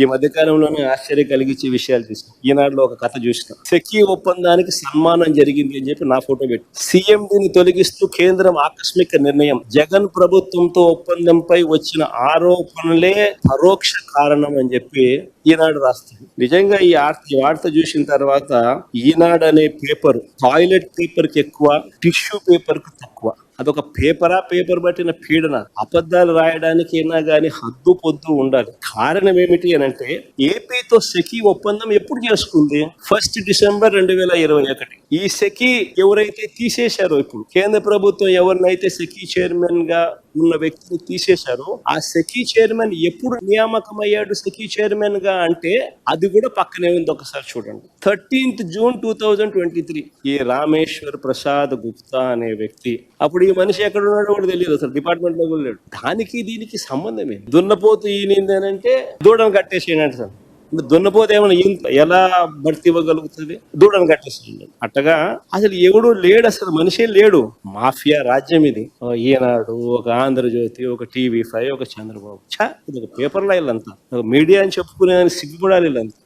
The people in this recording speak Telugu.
ఈ మధ్యకాలంలోనే ఆశ్చర్యం కలిగించే విషయాలు తీసుకు. ఈనాడులో ఒక కథ చూసిన. సెకీ ఒప్పందానికి సన్మానం జరిగింది అని చెప్పి నా ఫోటో పెట్టి. సీఎండిని తొలగిస్తూ కేంద్రం ఆకస్మిక నిర్ణయం. జగన్ ప్రభుత్వంతో ఒప్పందంపై వచ్చిన ఆరోపణలే పరోక్ష కారణం అని చెప్పి ఈనాడు రాస్తుంది. నిజంగా ఈ ఈ వార్త చూసిన తర్వాత ఈనాడు అనే పేపర్ టాయిలెట్ పేపర్కి ఎక్కువ టిష్యూ పేపర్కు తక్కువ. అదొక పేపరా పేపర్ పట్టిన పీడన అబద్ధాలు రాయడానికి అయినా కానీ హద్దు పొద్దు ఉండాలి. కారణం ఏమిటి అని అంటే ఏపీతో సెకీ ఒప్పందం ఎప్పుడు చేసుకుంది? ఫస్ట్ డిసెంబర్ రెండు వేల ఇరవై ఒకటి. ఈ సెకీ ఎవరైతే తీసేశారో ఇప్పుడు కేంద్ర ప్రభుత్వం ఎవరినైతే సెకీ చైర్మన్గా ఉన్న వ్యక్తిని తీసేశారో ఆ సెకీ చైర్మన్ ఎప్పుడు నియామకం అయ్యాడు సెకీ చైర్మన్గా అంటే అది కూడా పక్కనే ఉంది ఒకసారి చూడండి. Thirteenth June two thousand twenty three. ఈ రామేశ్వర్ ప్రసాద్ గుప్తా అనే వ్యక్తి. అప్పుడు ఈ మనిషి ఎక్కడ ఉన్నాడో కూడా తెలియదు అసలు డిపార్ట్మెంట్లో కూడా లేడు. దానికి దీనికి సంబంధమే దున్నపోతు ఈనింది అని అంటే దూడను కట్టేసేయండి సార్. దున్నపోతే ఏమైనా ఎలా భర్తీ ఇవ్వగలుగుతుంది? దూడను కట్టేస్తుంది అట్టగా అసలు ఎవడు లేడు అసలు మనిషే లేడు. మాఫియా రాజ్యం ఇది. ఈనాడు ఒక ఆంధ్రజ్యోతి ఒక టీవీ ఫైవ్ ఒక చంద్రబాబు. ఛా ఇది ఒక పేపర్లో వీళ్ళంతా మీడియా అని చెప్పుకునే సిగ్గుపడాలి వీళ్ళంతా